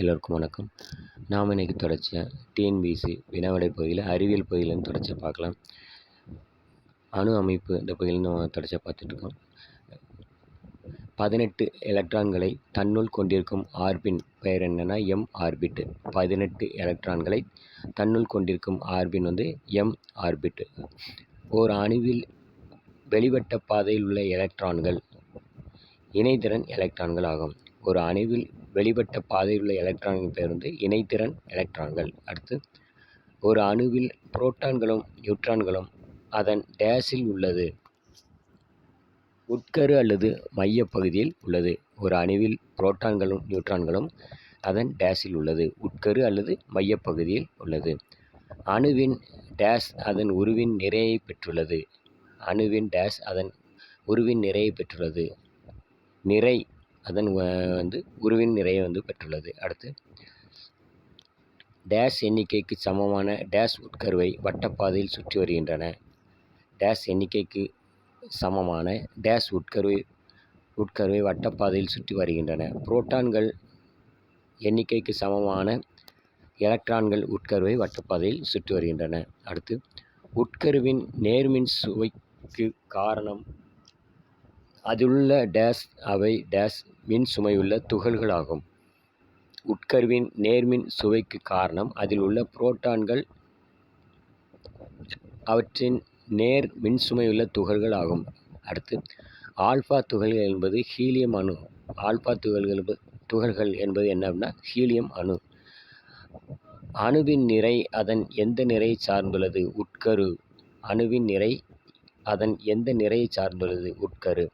எல்லோருக்கும் வணக்கம். நாம் இன்றைக்கி தொடர்ச்சியாக டிஎன்பிசி வினாவிடை பகுதியில் அறிவியல் பகுதியிலேருந்து தொடர்ச்சியாக பார்க்கலாம். அணு அமைப்பு இந்த பகுதியில் நம்ம தொடர்ச்சியாக பார்த்துட்ருக்கோம் பதினெட்டு எலக்ட்ரான்களை தன்னுள் கொண்டிருக்கும் ஆர்பின் பெயர் என்னென்னா எம் ஆர்பிட் பதினெட்டு எலக்ட்ரான்களை தன்னுள் கொண்டிருக்கும் ஆர்பின் வந்து எம் ஆர்பிட் ஓர் அணுவில் வெளிவட்ட பாதையில் உள்ள எலக்ட்ரான்கள் இணைதிறன் எலக்ட்ரான்கள் ஆகும். ஒரு அணுவில் வெளிப்பட்ட பாதையில் உள்ள எலக்ட்ரான்களின் பெயர் வந்து இணைத்திறன் எலக்ட்ரான்கள். அடுத்து ஒரு அணுவில் புரோட்டான்களும் நியூட்ரான்களும் அதன் டேஸில் உள்ளது. உட்கரு அல்லது மையப்பகுதியில் உள்ளது. ஒரு அணுவில் புரோட்டான்களும் நியூட்ரான்களும் அதன் டேஸில் உள்ளது. உட்கரு அல்லது மையப்பகுதியில் உள்ளது. அணுவின் டேஸ் அதன் உருவின் நிறையை பெற்றுள்ளது. அணுவின் டேஸ் அதன் உருவின் நிறையை பெற்றுள்ளது. நிறை அதன் வந்து உருவின் நிறைய வந்து பெற்றுள்ளது. அடுத்து டேஷ் எண்ணிக்கைக்கு சமமான டேஷ் உட்கருவை வட்டப்பாதையில் சுற்றி வருகின்றன. டேஷ் எண்ணிக்கைக்கு சமமான டேஷ் உட்கருவை உட்கருவை வட்டப்பாதையில் சுற்றி வருகின்றன. புரோட்டான்கள் எண்ணிக்கைக்கு சமமான எலக்ட்ரான்கள் உட்கருவை வட்டப்பாதையில் சுற்றி வருகின்றன. அடுத்து உட்கருவின் நேர்மின் சுவைக்கு காரணம் அதிலுள்ள டேஸ் அவை டேஸ் மின் சுமையுள்ள துகள்கள் ஆகும் உட்கருவின் நேர்மின் சுவைக்கு காரணம் அதில் உள்ள புரோட்டான்கள் அவற்றின் நேர் மின்சுமையுள்ள துகள்கள் ஆகும் அடுத்து ஆல்ஃபா துகள்கள் என்பது ஹீலியம் அணு. ஆல்ஃபா துகள்கள் துகள்கள் என்பது என்ன அப்படின்னா ஹீலியம் அணு. அணுவின் நிறை அதன் எந்த நிறையை சார்ந்துள்ளது? உட்கரு. அணுவின் நிறை அதன் எந்த நிறையை சார்ந்துள்ளது? உட்கரு.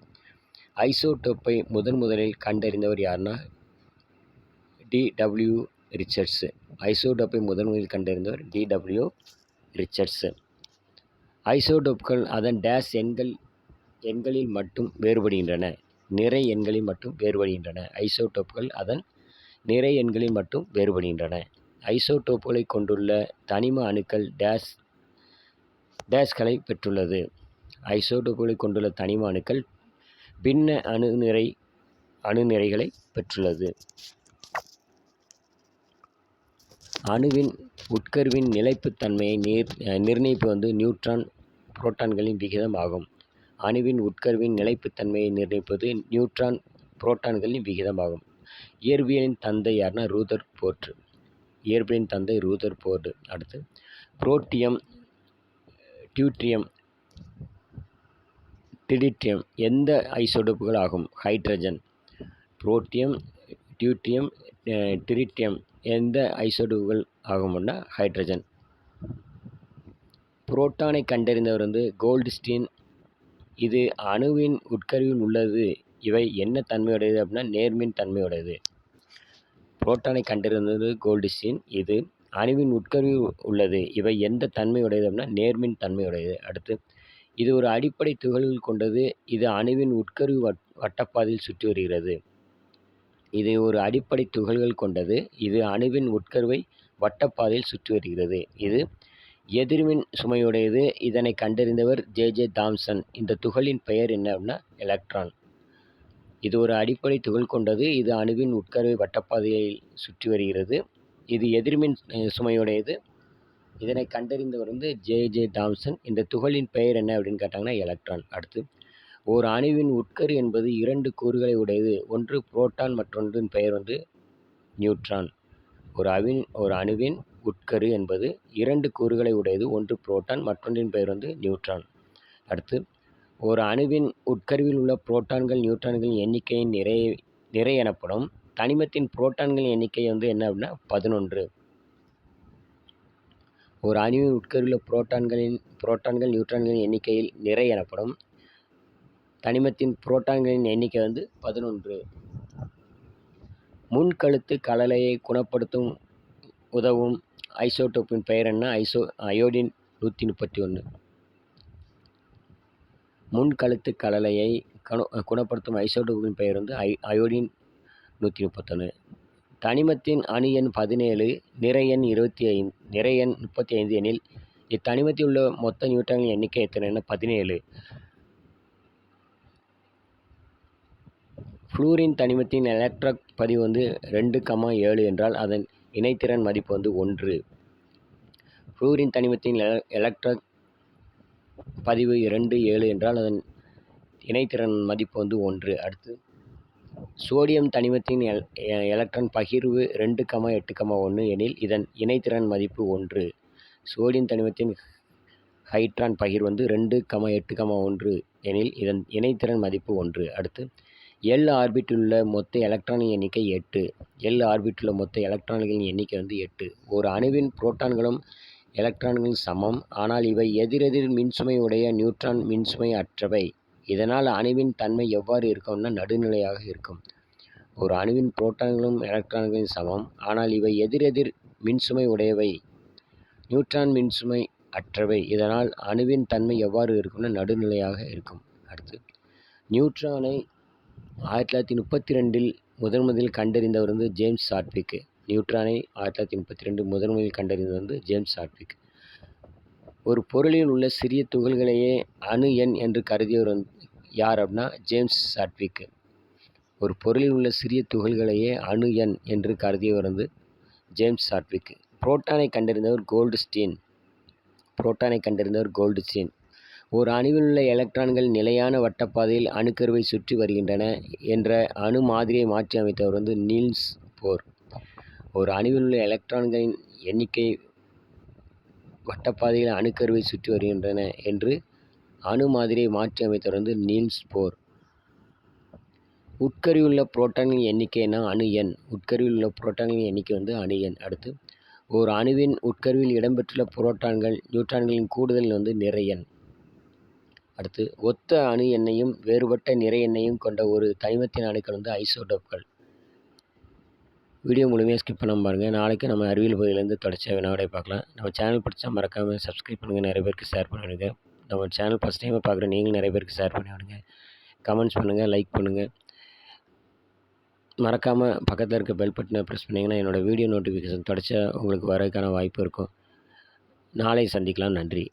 ஐசோடோப்பை முதன் முதலில் கண்டறிந்தவர் யாருன்னா டிடபிள்யூ ரிச்சர்ட்ஸு. ஐசோடோப்பை முதன் முதலில் கண்டறிந்தவர் டிடபிள்யூ ரிச்சர்ட்ஸு. ஐசோடோப்கள் அதன் டேஷ் எண்கள் எண்களில் மட்டும் வேறுபடுகின்றன. நிறை எண்களில் மட்டும் வேறுபடுகின்றன. ஐசோடோப்கள் அதன் நிறை எண்களில் மட்டும் வேறுபடுகின்றன. ஐசோடோப்புகளை கொண்டுள்ள தனிம அணுக்கள் டேஷ் டேஷ்களை பெற்றுள்ளது. ஐசோடோப்புகளை கொண்டுள்ள தனிம அணுக்கள் பின்ன அணுநிறை அணுநிறைகளை பெற்றுள்ளது. அணுவின் உட்கருவின் நிலைப்புத்தன்மையை நிர் நிர்ணயிப்பு வந்து நியூட்ரான் புரோட்டான்களின் விகிதம் ஆகும். அணுவின் உட்கருவின் நிலைப்புத்தன்மையை நிர்ணயிப்பது நியூட்ரான் புரோட்டான்களின் விகிதம் ஆகும். இயற்பியலின் தந்தை யாருன்னா ரூதர் போர்டு. இயற்பியலின் தந்தை ரூதர் போர்டு. அடுத்து புரோட்டியம் டியூட்ரியம் டிடிட்ரியம் எந்த ஐசோடோப்புகள் ஆகும் ஹைட்ரஜன் புரோட்டியம் டியூட்ரியம் டிரிட்டியம் எந்த ஐசோடோப்புகள் ஆகும்னா ஹைட்ரஜன். புரோட்டானை கண்டறிந்தவர் வந்து கோல்டுஸ்டீன். இது அணுவின் உட்கருவில் உள்ளது. இவை என்ன தன்மையுடையது அப்படின்னா நேர்மின் தன்மையுடையது. புரோட்டானை கண்டறிந்தது கோல்டுஸ்டீன். இது அணுவின் உட்கருவில் உள்ளது. இவை எந்த தன்மையுடையது அப்படின்னா நேர்மின் தன்மையுடையது. அடுத்து இது ஒரு அடிப்படை துகள்கள் கொண்டது. இது அணுவின் உட்கரு வட்டப்பாதையில் சுற்றி வருகிறது. இது ஒரு அடிப்படை துகள்கள் கொண்டது. இது அணுவின் உட்கருவை வட்டப்பாதையில் சுற்றி வருகிறது. இது எதிர்மின் சுமையுடையது. இதனை கண்டறிந்தவர் ஜே ஜே தாம்சன். இந்த துகளின் பெயர் என்ன அப்படின்னா எலக்ட்ரான். இது ஒரு அடிப்படை துகள் கொண்டது. இது அணுவின் உட்கருவை வட்டப்பாதையில் சுற்றி வருகிறது. இது எதிர்மின் சுமையுடையது. இதனை கண்டறிந்தவர் வந்து ஜே ஜே தாம்சன். இந்த துகளின் பெயர் என்ன அப்படின்னு கேட்டாங்கன்னா எலக்ட்ரான். அடுத்து ஒரு அணுவின் உட்கரு என்பது இரண்டு கூறுகளை உடையது. ஒன்று புரோட்டான் மற்றொன்றின் பெயர் வந்து நியூட்ரான். ஒரு அவின் ஒரு அணுவின் உட்கரு என்பது இரண்டு கூறுகளை உடையது. ஒன்று புரோட்டான் மற்றொன்றின் பெயர் வந்து நியூட்ரான். அடுத்து ஒரு அணுவின் உட்கருவில் உள்ள புரோட்டான்கள் நியூட்ரான்களின் எண்ணிக்கையின் நிறை நிறை எனப்படும். தனிமத்தின் புரோட்டான்களின் எண்ணிக்கை வந்து என்ன அப்படின்னா பதினொன்று. ஒரு அணுவின் உட்கருவில் புரோட்டான்களின் புரோட்டான்கள் நியூட்ரான்களின் எண்ணிக்கையில் நிறை எனப்படும். தனிமத்தின் புரோட்டான்களின் எண்ணிக்கை வந்து பதினொன்று. முன்கழுத்து கலலையை குணப்படுத்தும் உதவும் ஐசோடோப்பின் பெயர் என்ன? ஐசோ அயோடின் நூற்றி முப்பத்தி ஒன்று முன்கழுத்து கலலையை குணப்படுத்தும் ஐசோடோப்பின் பெயர் வந்து ஐ அயோடின் நூற்றி முப்பத்தொன்று தனிமத்தின் அணு எண் பதினேழு நிறை எண் இருபத்தி ஐந்து நிறை எண் முப்பத்தி ஐந்து எனில் இத்தனிமத்தில் உள்ள மொத்த நியூட்டன்களின் எண்ணிக்கை எத்தனை பதினேழு. ஃப்ளூரின் தனிமத்தின் எலக்ட்ரான் பதிவு வந்து ரெண்டு கமா ஏழு என்றால் அதன் இணைத்திறன் மதிப்பு வந்து ஒன்று. ஃப்ளூரின் தனிமத்தின் எல பதிவு இரண்டு ஏழு என்றால் அதன் இணைத்திறன் மதிப்பு வந்து ஒன்று. அடுத்து சோடியம் தனிமத்தின் எல் எ- எலக்ட்ரான் பகிர்வு ரெண்டு கமா எட்டு கமா ஒன்று எனில் இதன் இணைத்திறன் மதிப்பு ஒன்று. சோடியம் தனிமத்தின் ஹைட்ரான் பகிர்வு வந்து ரெண்டு கமா எட்டு கமா ஒன்று எனில் இதன் இணைத்திறன் மதிப்பு ஒன்று. அடுத்து எல் ஆர்பிட்டில் உள்ள மொத்த எலக்ட்ரானின் எண்ணிக்கை எட்டு. எல் ஆர்பிட்டில் உள்ள மொத்த எலக்ட்ரான்களின் எண்ணிக்கை வந்து எட்டு. ஒரு அணுவின் புரோட்டான்களும் எலக்ட்ரான்களும் சமம். ஆனால் இவை எதிரெதிர் மின்சுமை உடைய நியூட்ரான் மின்சுமை அற்றவை. இதனால் அணுவின் தன்மை எவ்வாறு இருக்கும்னா நடுநிலையாக இருக்கும். ஒரு அணுவின் புரோட்டான்களும் எலக்ட்ரான்களும் சமம். ஆனால் இவை எதிரெதிர் மின்சுமை உடையவை. நியூட்ரான் மின்சுமை அற்றவை. இதனால் அணுவின் தன்மை எவ்வாறு இருக்கும்னா நடுநிலையாக இருக்கும். அடுத்து நியூட்ரானை ஆயிரத்தி தொள்ளாயிரத்தி முப்பத்தி ரெண்டில் முதன் முதலில் கண்டறிந்தவர் வந்து ஜேம்ஸ் சாட்விக்கு நியூட்ரானை ஆயிரத்தி தொள்ளாயிரத்தி முப்பத்தி ரெண்டு முதன் முதலில் கண்டறிந்தது வந்து ஜேம்ஸ் சாட்விக். ஒரு பொருளில் உள்ள சிறிய துகள்களையே அணு எண் என்று கருதியவர் வந்து யார் அப்படின்னா ஜேம்ஸ் சாட்விக். ஒரு பொருளில் உள்ள சிறிய துகள்களையே அணு எண் என்று கருதியவர் வந்து ஜேம்ஸ் சாட்விக். புரோட்டானை கண்டறிந்தவர் கோல்டு ஸ்டீன் புரோட்டானை கண்டறிந்தவர் கோல்டு ஸ்டீன் ஒரு அணுவில் உள்ள எலக்ட்ரான்கள் நிலையான வட்டப்பாதையில் அணுக்கருவை சுற்றி வருகின்றன என்ற அணு மாதிரியை மாற்றி அமைத்தவர் வந்து நீல்ஸ் போர். ஒரு அணுவில் உள்ள எலக்ட்ரான்களின் எண்ணிக்கை வட்டப்பாதையில் அணுக்கருவை சுற்றி வருகின்றன என்று அணு மாதிரியை மாற்றி தொடர்ந்து நீல்ஸ் போர். உட்கருவியுள்ள புரோட்டான்களின் எண்ணிக்கைனா அணு எண். உட்கருவில் உள்ள புரோட்டான்களின் எண்ணிக்கை வந்து அணு எண். அடுத்து ஒரு அணுவின் உட்கருவில் இடம்பெற்றுள்ள புரோட்டான்கள் நியூட்ரான்களின் கூடுதல் வந்து நிறை எண். அடுத்து ஒத்த அணு எண்ணையும் வேறுபட்ட நிறை எண்ணையும் கொண்ட ஒரு தனிமத்தின் அணுக்கள் வந்து ஐசோடோப்கள். வீடியோ முழுமையாக ஸ்கிப் பண்ணாம பாருங்கள் நாளைக்கு நம்ம அறிவியல் பகுதியிலேருந்து தொடர்ச்சியாக வினாவிடை பார்க்கலாம். நம்ம சேனல் பிடிச்சா மறக்காமல் சப்ஸ்கிரைப் பண்ணுங்கள் நிறைய பேருக்கு ஷேர் பண்ணிவிடுங்க நம்ம சேனல் ஃபஸ்ட் டைம் பார்க்குற நீங்களும் நிறைய பேருக்கு ஷேர் பண்ணிவிடுங்க கமெண்ட்ஸ் பண்ணுங்கள் லைக் பண்ணுங்கள் மறக்காமல் பக்கத்தில் இருக்க பெல் பட்டனை ப்ரெஸ் பண்ணிங்கன்னா என்னோடய வீடியோ நோட்டிஃபிகேஷன் தொடர்ச்சியாக உங்களுக்கு வரதுக்கான வாய்ப்பு இருக்கும். நாளை சந்திக்கலாம். நன்றி.